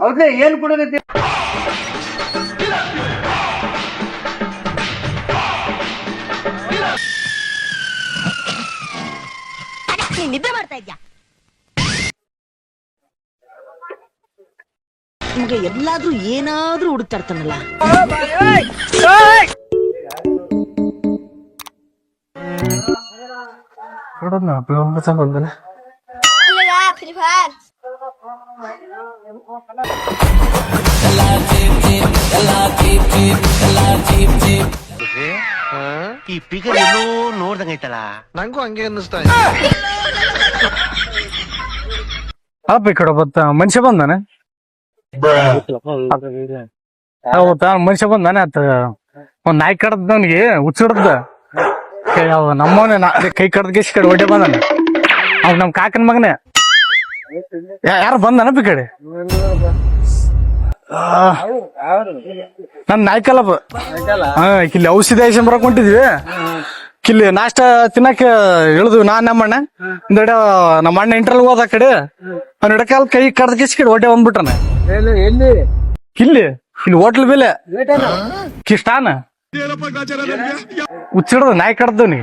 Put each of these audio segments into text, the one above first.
ಹೌದೇ ಏನ್ ಕುಡಿದೈತಿ ನೀನ್ ನಿದ್ದೆ ಮಾಡ್ತಾ ಇದ್ಯಾ ನಿಮ್ಗೆ ಎಲ್ಲಾದ್ರೂ ಏನಾದ್ರೂ ಹುಡುಕ್ತಾ ಇರ್ತಾನಲ್ಲ Free ಈ ಪಿಗರ್ ನಂಗೂ ಹಂಗೆ ಅನ್ನಿಸ್ತಾ ಅಪ್ಪ ಈ ಕಡೆ ಬತ್ತ ಮನುಷ್ಯ ಬಂದಾನೆ. ಮನುಷ್ಯ ಬಂದಾನೆ ಆತ. ಒಂದ್ ನಾಯಿ ಕಡ್ದ ಅವನಿಗೆ ನಮ್ಮವನೇ ಕೈ ಕಡ್ದ ಗೆಸ್ ಕಡೆ ಹೊಟ್ಟೆ ಬಂದಾನೆ. ಅವ್ ನಮ್ ಕಾಕನ ಮಗನೇ. ಯಾರು ಬಂದ ಈ ಕಡೆ? ಆ, ನನ್ ನಾಯ್ಕಲ್ಲಪ್ಪ ಹಾ ಇಲ್ಲಿ ಔಷಧಿ ಐಸನ್ ಬರಕ್ ಹೊಂಟಿದ್ವಿ. ಕಿಲ್ಲಿ ನಾಷ್ಟ ತಿನ್ನಕ ಇಳಿದ್ವಿ ನಾನ್ ನಮ್ಮಣ್ಣ. ಒಂದೆಡೆ ನಮ್ಮ ಅಣ್ಣ ಇಂಟರ್ಲ್ ಹೋದ ಆ ಕಡೆ. ಅವ್ನ ಎಡಕಾಲ್ ಕೈ ಕಡ್ದ ಕಿಸ್ಕಿಡ್ ಕಡೆ ಹೊಟ್ಟೆ ಬಂದ್ಬಿಟ್ಟಾನ ಇಲ್ಲಿ ಇಲ್ಲಿ ಹೋಟ್ಲ್ ಬೆಲೆ. ಕಿಷ್ಟಾನ? ಹುಚ್ಚಿಡ್ದ ನಾಯಿ ಕಡ್ದವ್ನಿ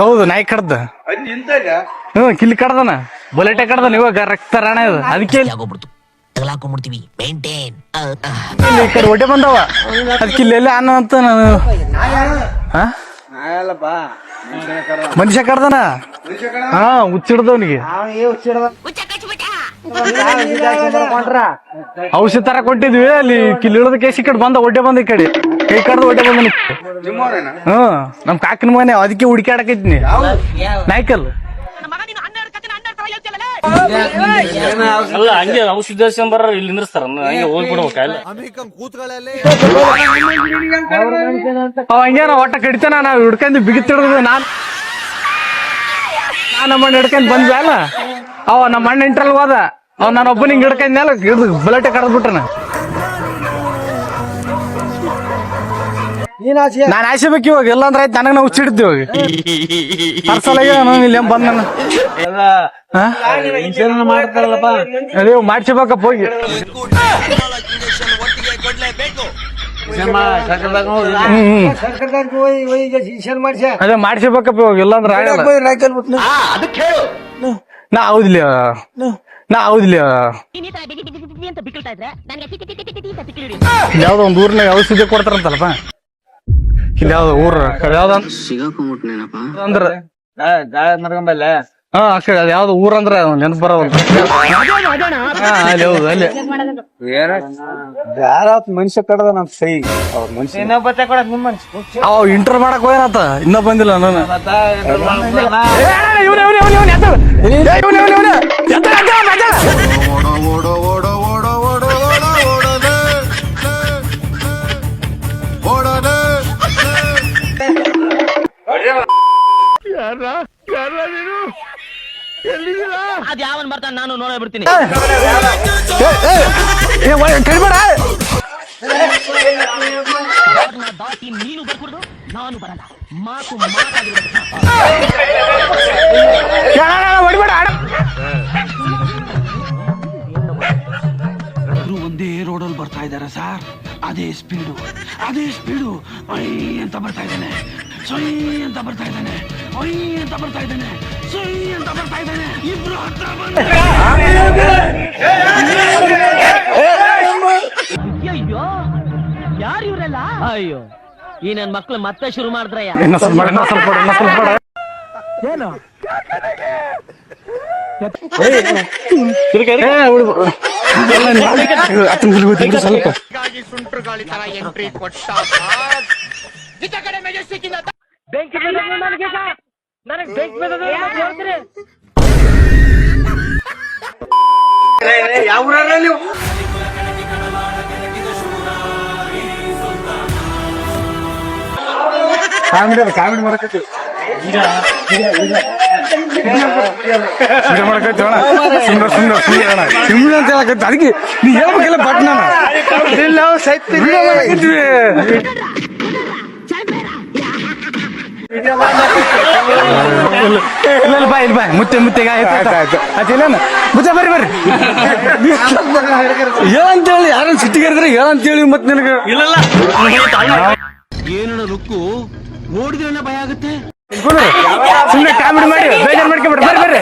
ಹೌದು ನಾಯಿ ಕಡ್ದ. ಹ್ಮ್ ಕಿಲ್ ಕಡ್ದನ. ಬುಲೆಟೆ ಕಡ್ದನ ಇವಾಗ ರಕ್ತ ರಾಣ ಇದು ಅದಕ್ಕೆ ಒಟ್ಟೆ ಆಗೋಗ್ಬಿಡ್ತು ತಗಲಾಕೊಂಡ್ಬಿಡ್ತೀವಿ. ಮೇಂಟೈನ್ ಇಲ್ಲಿ ಈ ಕಡೆ ಹೊಟ್ಟೆ ಬಂದವ. ಅದಕ್ಕೆ ಅನ್ನ ಅಂತ ನಾನು ಹಾ? ಮನುಷ್ಯ ಕಡ್ದನ ಹಾ ಹುಚ್ಚಿಡ್ದವನಿಗೆ. ಔಷಧಿ ತರ ಕೊಟ್ಟಿದ್ವಿ ಅಲ್ಲಿ ಕಿಲ್ ಇಳಿದ ಕೇಸಿ ಈ ಕಡೆ ಬಂದ ಒಡ್ಡೆ ಬಂದ ಈ ಕಡೆ. ಕೈ ಕಡ್ದು ಹೊಟ್ಟೆ ಬಂದ ಹ್ಮ್ ನಮ್ ಕಾಕಿನ ಮನೆ ಅದಕ್ಕೆ ಹುಡುಕಾಡಕೈತಿನಿ ನಾಯ್ಕಲ್ ಅಲ್ಲ ಹಂಗೆ ಔಷಧ ಬರ ಇಲ್ಲಿ ನಿಂದ್ರಸ್ತಾರ. ಹಂಗೆ ಹೋಗ್ಬಿಡ್ಬೇಕ ಹಂಗೇನ ಒಟ್ಟ ಕಡಿತಾನ ನಾವ್ ಹಿಡ್ಕೊಂಡ್ ಬಿಗಿತಿಡ್ದು ನಾನ್ ನಾನ್ ನಮ್ಮ ಹಿಡ್ಕೊಂಡ್ ಬಂದ್ವಿ ಅಲ್ಲ? ಅವ ನಮ್ಮ ಅಣ್ಣ ಇಂಟ್ರಲ್ ಹೋದ. ಅವ್ ನಾನು ಒಬ್ಬನ ಹಿಂಗ್ ಹಿಡ್ಕೊಂಡ್ ಮೇಲೆ ಹಿಡ್ದು ಬುಲೆಟೆ ಕಡ್ದ್ಬಿಟ್ಟನ ನೀನ್ ಆಚೆ ನಾನ್ ಆಸೆ ಬೇಕು ಇವಾಗ ಇಲ್ಲ ಅಂದ್ರೆ ಆಯ್ತು ನನಗೆ ನಾವು ಹುಚ್ಚಿಡ್ತೀವಿ ಇವಾಗ. ಅರ್ಸಲ ಇಲ್ಲಿ ಬಂದ್ ನಾನು ಮಾಡ್ತಾರಲ್ಲಪ್ಪ. ಅದೇ ಮಾಡ್ಸಿಬೇಕಪ್ಪ ಹೋಗಿ. ಅದೇ ಮಾಡ್ಸಿಬೇಕಪ್ಪ ಇವಾಗ ಇಲ್ಲ ಅಂದ್ರೆ ನಾ. ಹೌದಿಲ್ಲ ನಾ. ಹೌದಿಲ್ಲ ಯಾವ್ದೋ ಒಂದು ಊರ್ನಾಗ ಔಷಧಿ ಕೊಡ್ತಾರಂತಲ್ಲಪ್ಪ. ಇಲ್ಲಿ ಯಾವ್ದೋ ಊರ ಯಾವ್ದ ಅಂದ್ರ ನಡ್ಕೊಂಬಲ್ಲ? ಹಾ ಆ ಕಡೆ ಅದ್ ಯಾವ್ದೋ ಊರ್ ಅಂದ್ರ ನೆನಪು ಹಾ ಅಲ್ಲಿ ಹೌದು ಅಲ್ಲಿ. ಯಾರ ಮನುಷ್ಯ ಕಡದ ನಮ್ ಸೈ. ಅವ್ರ ಮನುಷ್ಯ. ಇನ್ನೊಬ್ಬತ್ತೆ ಕೊಡ ನಿಮ್ಮ ಮನುಷ್ಯ ಅವ ಇಂಟರ್ ಮಾಡಕ್ ಹೋಗ್ಯಾನತ್ತ ಇನ್ನ ಬಂದಿಲ್ಲ ನಾನು. ಓಡೋ ಓಡೋ ಓಡೋ ಅದ್ ಯಾವನ್ ಬರ್ತಾನೆ ನಾನು ನೋಡೇ ಬಿಡ್ತೀನಿ. ಕಡಿಬೇಡ. ದಾಟಿ ನೀನು ಬರ್ಕೊಡ್ದು ನಾನು ಬರಲ್ಲ. ಮಾತು ಮಾತಾಗಿರ್ಬೇಕು ಹೊಡಿಬೇಡ ಇಬ್ರು ಒಂದೇ ರೋಡಲ್ಲಿ ಬರ್ತಾ ಇದ್ದಾರೆ ಸರ್ ಅದೇ ಸ್ಪೀಡು ಅದೇ ಸ್ಪೀಡು ಅಂತ ಬರ್ತಾ ಇದ್ದಾನೆ. ಸೊಯ್ ಅಂತ ಬರ್ತಾ ಇದ್ದಾನೆ. ಒಯ್ ಅಂತ ಬರ್ತಾ ಇದ್ದಾನೆ. ಸೊಯ್ ಅಂತ ಬರ್ತಾ ಇದ್ದಾನೆ. ಇಬ್ರು ಹತ್ರ ಬಂದು ಅಯ್ಯೋ ಯಾರು ಇವರೆಲ್ಲ? ಅಯ್ಯೋ ಈ ನನ್ ಮಕ್ಳು ಮತ್ತೆ ಶುರು ಮಾಡಿದ್ರಯ್ಯ. ಇನ್ನ ಸ್ವಲ್ಪ. ಕೊಟ್ಟ. ಇನ್ನ ಸ್ವಲ್ಪ ಮಾಡ ಇನ್ನ ಮಾಡ ನನಗೆ ಉಳ್ಬ- ಎಲ್ಲ ನಿನ್ನ- ಅತ್ತನ ಬಿಡು, ಬಿಡು, ಸ್ವಲ್ಪ ಸುಂಟ್ರು ಗಾಳಿ ತರ ಎಂಟ್ರಿ ಕೊಟ್ಟ ಯಾವ ಊರಲ್ಲ ನೀವು? ಕಾಮಿಡಿ ಅದ ಕಾಮಿಡಿ ಮಾಡಕತ್ತಿ ಮಾಡಕತ್ತಿ ಅಣ್ಣ. ಸುಂದರ ಸುಂದರ ಸುಂದರ ಅಣ್ಣ. ಸುಮ್ಮನೆ ಅಂತ ಹೇಳಕತ್ತಿ. ಅದಕ್ಕೆ ನೀ ಹೇಳ್ಬೇಕಿಲ್ಲ ಬಟ್ ನಾನು ಸೈತ್ ಇಲ್ಲ ಇಲ್ಲ ಬಾ ಇಲ್ಲಿ ಬಾ. ಮುತ್ತೆ ಮುತ್ತೆಗೆ ಆಯ್ತು ಮುತ್ತೆ ಬರ್ರಿ ಬರ್ರಿ. ಹೇಳಂತೇಳಿ ಯಾರು ಸಿಟ್ಟಿಗೆರಿದ್ರೆ ಹೇಳಂತೇಳಿ ಮತ್ತೆ ನಿನಗೆ. ಇಲ್ಲ ಏನೋ ಲುಕ್ಕು ನೋಡಿದ್ರೆ ಭಯ ಆಗುತ್ತೆ? ಸುಮ್ಮನೆ ಕಾಮಿಡಿ ಮಾಡಿ ಬೇಜಾರು ಮಾಡ್ಕೊಂಡ್ಬಿಡ್ರಿ ಬರ್ರಿ ಬರ್ರಿ.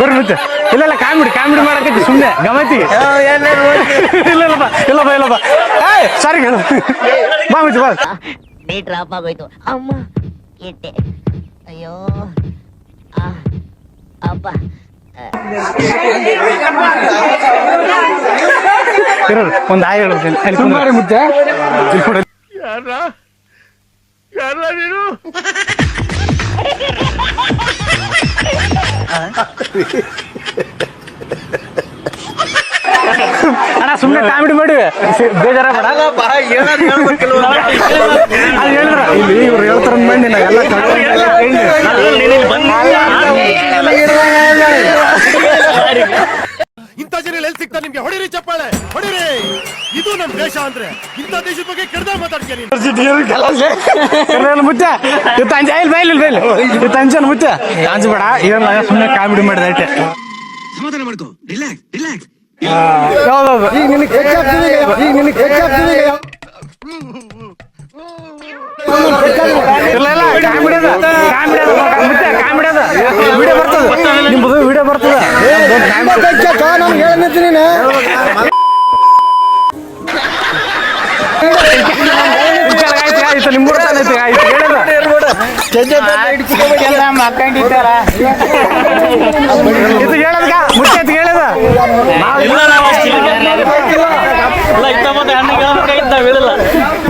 ಬರ್ರಿ ಮತ್ತೆ. ಇಲ್ಲ ಇಲ್ಲ ಕಾಮಿಡಿ ಕಾಮಿಡಿ ಮಾಡಕತ್ತಿ ಸುಮ್ಮನೆ ಗಮತಿ ಇಲ್ಲ ಇಲ್ಲ ಇಲ್ಲಪ್ಪ. ಇಲ್ಲ ಬಾ ಇಲ್ಲ ಬಾ ಏಯ್ ಸಾರಿ ಹೇಳು ಬಾ ಮುಚ್ಚ ಬಾ. ನೀ ಡ್ರಾಪ್ ಆಗೋಯ್ತು ಅಮ್ಮ ಎಟ್ಟೆ ಅಯ್ಯೋ ಆ, ಅಪ್ಪ ಇರೋದು ಒಂದು ಆಯ್ ಹೇಳ್ತೀನಿ ಅಲ್ಲಿ ಕುಂದ್ರಿ ಮುದ್ದೆ ಇಲ್ಲಿ ಕೊಡು. ಅಣ್ಣ ಸುಮ್ಮನೆ ಕಾಮಿಡಿ ಮಾಡಿ ಬೇಜಾರ ಬೇಡ ಅಲ್ಲಿ ಹೇಳಿದ್ರ ಇಲ್ಲಿ ಇವ್ರು ಹೇಳ್ತಾರ ಮಂಡಿ ನಾವೆಲ್ಲ ಎಲ್ಲ ಇಂಥ ಜನ ಎಲ್ಲಿ ಸಿಗ್ತಾರೆ ನಿಮ್ಗೆ ಹೊಡಿರಿ ಚಪ್ಪಾಳೆ ಹೊಡಿರಿ ಇದು ನಮ್ ದೇಶ ಅಂದ್ರೆ ಇಂಥ ದೇಶದ ಬಗ್ಗೆ ಕೆಡ್ದ ಮಾತಾಡ್ತೀನಿ ಮುಚ್ಚ ಇತ್ತು ಅಂಜ ಇಲ್ಲಿ ಬೈಲ್ ಬೈಲಿ ಇತ್ತು ಅಂಜನ್ ಮುಚ್ಚ ಅಂಜಬೇಡ ಏನಿಲ್ಲ ಸುಮ್ಮನೆ ಕಾಮಿಡಿ ಮಾಡಿದ ಅಷ್ಟೇ ಸಮಾಧಾನ ಮಾಡ್ಕೋ ರಿಲ್ಯಾಕ್ಸ್ ರಿಲ್ಯಾಕ್ಸ್ ಈಗ ನಿನಗೆ ಈಗ ನಿನಗೆ ವಿಡಿಯೋ ಬರ್ತದ ನಿಮ್ಮದು ವಿಡಿಯೋ ಬರ್ತದೆ ನಮ್ಗೆ ಹೇಳಂತೀನಿ ನೀನು ಆಯ್ತು ನಿಮ್ಮ ಆಯ್ತು ಆಯ್ತು ಹೇಳದ ಇದು ಹೇಳದ್ಗ ಮುಚ್ಚೈತಿ ಹೇಳದ ಇಲ್ಲ ನಾವು ಅಷ್ಟಿಲ್ಲ. ಇಲ್ಲ ಇತ್ತ ಮತ್ತೆ ಅಣ್ಣಿಗೆ ಹೇಳ್ಬೇಕಾಗಿತ್ತು ನಾವ್ ಹೇಳಿಲ್ಲ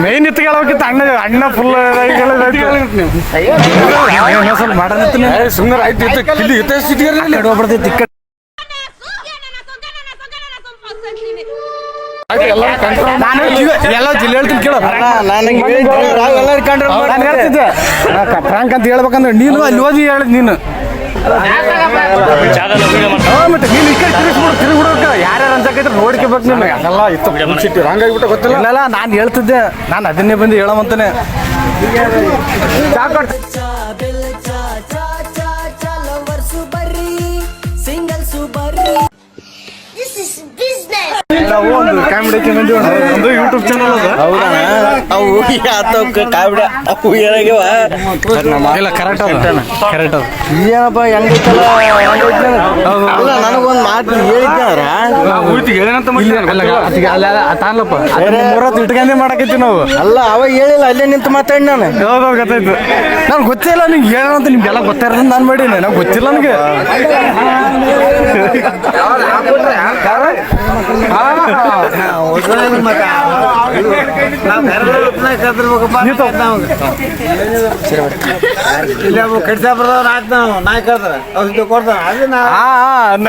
ಮೇನ್ ಇತ್ತು. ಕೇಳಬೇಕಿತ್ತು ಅಣ್ಣ ಅಣ್ಣ ಫುಲ್ ಸ್ವಲ್ಪ ಆಯ್ತು ಇಕ್ಕ ಎಲ್ಲ ಜಿಲ್ಲೆ ಹೇಳ್ತೀನಿ ಕೇಳು ಫ್ರಾಂಕ್ ಅಂತ ಹೇಳ್ಬೇಕಂದ್ರೆ ನೀನು ಅಲ್ಲಿ ಓದಿ ಹೇಳಿದ್ ನೀನು. ಗೊತ್ತಿಲ್ಲ ಇಲ್ಲ ನಾನು ಹೇಳ್ತಿದ್ದೆ ನಾನು ಅದನ್ನೇ ಬಂದು ಹೇಳೋವಂತಾನೆ. This ಒಂದು ಕಾಮಿಡಿ ಯೂಟ್ಯೂಬ್ ಚಾನಲ್ ಅದ. ಅವು ಅವು ಏನಾಗ್ಯವ? ಇಲ್ಲ ಕರೆಕ್ಟ್ ಅದ. ಕರೆಕ್ಟ್ ಅದ. ಏನಪ್ಪ ಹೆಂಗೈತಲ್ಲ ತಾನ್ಲಪ್ಪ ಮೂರತ್ತು ಇಟ್ಕೊಂಡೆ ಮಾಡಕತ್ತಿ ನಾವು ಅಲ್ಲ ಅವ ಹೇಳಿಲ್ಲ ಅಲ್ಲೇ ನಿಂತು ಮಾತಾಡಿ ನಾನು ಗೊತ್ತಾಯ್ತು ನನ್ಗೆ ಗೊತ್ತಿಲ್ಲ ನಿಂಗೆ ಹೇಳಂತ ನಿಮ್ಗೆಲ್ಲ ಗೊತ್ತಿರೋದು ನಾನು ಮಾಡೀನಿ ನಂಗೆ ಗೊತ್ತಿಲ್ಲ ನನಗೆ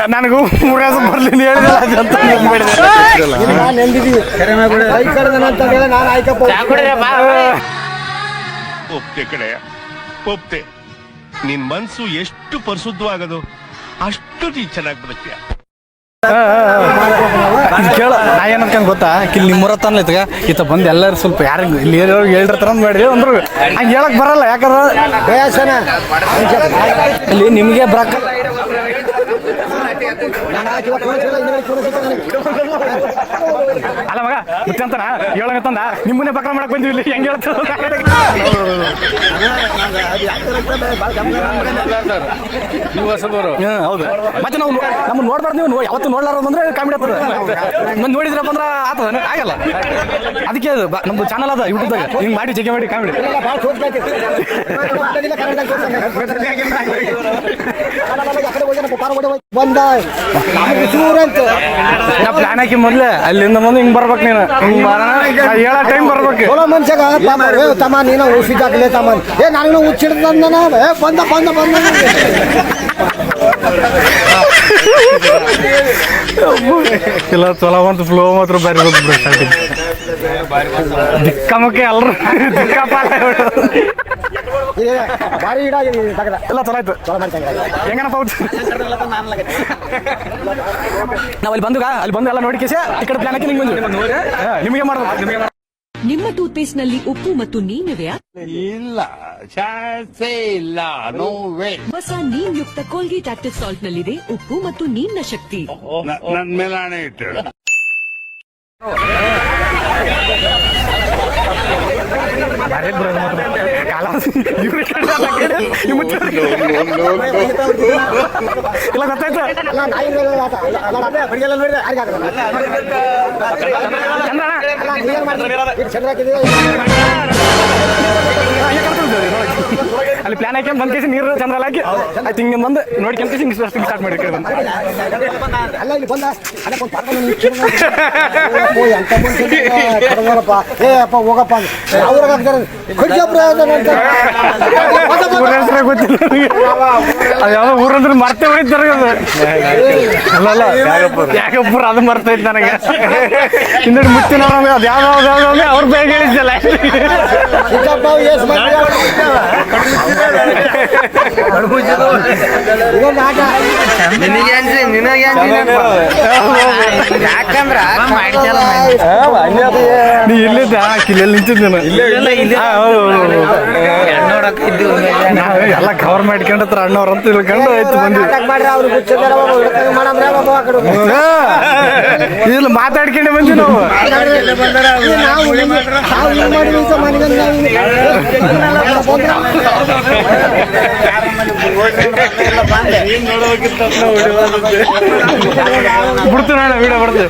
ನನಗೂ ಮೂರು ಬರ್ಲಿಲ್ಲ ನೆನ್ಪ್ ಮಾಡಿದೆ. ಒಪ್ತೆ ಕಡೆ ಒಪ್ತೆ. ನಿನ್ ಮನ್ಸು ಎಷ್ಟು ಪರಿಶುದ್ಧವಾಗದು ಅಷ್ಟು ನೀ ಚೆನ್ನಾಗಿ ಬದುಕ್ತೀಯ ಇದು ಕೇಳ ನಾ ಏನ್ ಅನ್ಕೊಂಡ್ ಗೊತ್ತಾ? ಇಲ್ಲಿ ನಿಮ್ಮೂರ ತಾನ ಇತ್ಗ ಈತ ಬಂದು ಎಲ್ಲರೂ ಸ್ವಲ್ಪ ಯಾರು ಇಲ್ಲಿ ಏನೋ ಹೇಳಿರ್ತಾರ ಅಂತ ಮಾಡಿ ಅಂದ್ರು. ಹಂಗೆ ಹೇಳಕ್ ಬರಲ್ಲ ಯಾಕಂದ್ರೆ ಇಲ್ಲಿ ನಿಮಗೆ ಬ್ರಕ್ ಅಲ್ಲ ಮಗ ಮುತ್ತಂತನ ಹೇಳಂಗಂತಂದ ನಿಮ್ಮನ್ನೇ ಬಕ್ರ ಮಾಡಕ್ ಬಂದಿವಿ ಇಲ್ಲಿ ಹೆಂಗ್ ಹೇಳ್ತದ ಹ್ಮ್, ಹೌದು ಮತ್ತೆ ನಾವು ನಮ್ಮ ನೋಡ್ಬಾರ್ದು ನೀವು ಯಾವತ್ತು ನೋಡ್ಲಾರ ಅಂದ್ರೆ ಕಾಮಿಡಿ ಆಗ್ತದೆ ಮತ್ತೆ ನೋಡಿದ್ರಪ್ಪ ಅಂದ್ರೆ ಆತದ ಆಗಲ್ಲ ಅದಕ್ಕೆ ನಮ್ದು ಚಾನಲ್ ಅದ ಯೂಟ್ಯೂಬ್ದಾಗ ಹಿಂಗ್ ಮಾಡಿ ಜಗ್ಗೆ ಮಾಡಿ ಕಾಮಿಡಿ ನಾ ಪ್ಲಾನ್ ಹಾಕಿ ಮೊದ್ಲೇ ಅಲ್ಲಿಂದ ಮುಂದೆ ಹಿಂಗ್ ಬರ್ಬೇಕು ನೀನು. ಹಿಂಗ್ ಬರೋಣ ನಾ ಹೇಳೋ ಟೈಮ್ ಬರ್ಬೇಕು. ಮನುಷ್ಯಾಗ ತಮ್ಮ ನೀನು ಊಸಿದಾಗಲೇ ತಮ್ಮ. ಏ ನಾನು. ಹುಚ್ಚಿಡ್ದ ಬಂದ ಬಂದ ಬಂದ ಇಲ್ಲ ಚಲೋ ಬಂತು ಫ್ಲೋ ಮಾತ್ರ ಬೇರೆ ಬಂತು ಸ್ಟಾರ್ಟಿಂಗ್ ದಿಕ್ಕಮಕ್ಕೆ ಎಲ್ರು. ದಿಕ್ಕಾಪಾಲ ಭಾರಿ ಇಡಾಗಿದೆ ಎಲ್ಲ ಚಲೋ ಆಯ್ತು ಹೆಂಗನಪ್ಪ ಹೌದು ನಾವು ಅಲ್ಲಿ ಬಂದುಗ ಅಲ್ಲಿ ಬಂದು ಎಲ್ಲ ನೋಡಿ ಕೇಸ. ಈ ಕಡೆ ಪ್ಲಾನ್ ಹಾಕಿ ನಿಮ್ಗೆ ಬಂದ್ವಿ. ಹಾ, ನಿಮಗೆ ಮಾಡ್ಬೇಕು. ನಿಮಗೆ ನಿಮ್ಮ ಟೂತ್ಪೇಸ್ಟ್ನಲ್ಲಿ ಉಪ್ಪು ಮತ್ತು ನೀನಿವೆಯಾ ಇಲ್ಲ ಚಾನ್ಸೇ ಇಲ್ಲ ನೋ ವೇ ಹೊಸ ನೀನ್ ಯುಕ್ತ ಕೋಲ್ಗೇಟ್ ಆಕ್ಟಿವ್ ಸಾಲ್ಟ್ ನಲ್ಲಿದೆ ಉಪ್ಪು ಮತ್ತು ನೀರಿನ ಶಕ್ತಿ. ನನ್ ಮೇಲೆ ಹಣೆ ಇಟ್ಟು ಮಾಡ್ತೀರಿ? ಇದು ಚಂದ್ರ ಹಾಕಿದ್ದೀರಿ. ಅಲ್ಲಿ ಪ್ಲಾನ್ ಹಾಕ್ಯಂಡ್ ಬಂದ್ ಕೇಸಿ ನೀರು ಚಂದ್ರ ಹಾಕಿ ಆಯ್ತು ಹಿಂಗೆ ಬಂದು ನೋಡ್ಕೊಂತ ಹಿಂಗೆ ಸ್ಟಾರ್ಟ್ ಮಾಡಿ ಅಲ್ಲ ಇಲ್ಲಿ ಬಂದ ಅಲ್ಲ ಒಂದು ಏ ಅಪ್ಪ ಹೋಗಪ್ಪ. ಅವ್ರಾಗ ಹಾಕ್ತಾರೆ. ಅದು ಯಾವ್ದೋ ಊರಂದ್ರೆ ಮರ್ತೆ ಹೊಡಿತಾರೆ ಅದು ಅಲ್ಲಲ್ಲ ಯಾಕಪ್ಪುರ ಅದು ಮರ್ತೈತೆ ನನಗೆ ಹಿಂದಡಿ ಮುಚ್ಚಿನ ಅದು ಯಾವ್ದು ಯಾವ್ದು ಅವ್ರು ಬೇಗ ಹೇಳಿದ್ದಲ್ಲ ಆಟ ನೀ ಇಲ್ಲಿದ್ದ ಕಿಲ್ಲೆಲ್ಲಿ ನಿಂತಿದ್ದೇನೆ ಎಲ್ಲ ಕವರ್ ಮಾಡ್ಕೊಂಡತ್ರ ಅಣ್ಣವ್ರ ಅಂತ ತಿಳ್ಕೊಂಡು ಆಯ್ತು ಬಂದ್ವಿ. ಇಲ್ಲ ಮಾತಾಡ್ಕೊಂಡೆ ಬಂದ್ವಿ ನಾವು. ಈ ನಾವು ಹಿಂಗ್- ನಾವು ಹಿಂಗ್ ಮಾಡಿದ್ವಿ ಅಂತ ಮನೆಗೆ ಬಿಡ್ತು ನೋಡ ವಿಡಿಯೋ ಬಿಡ್ತು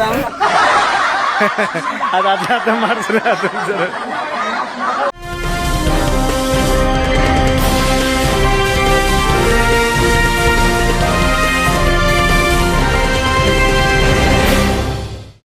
ಅದು ಮಾಡಿಸ್ರಿ ಅದು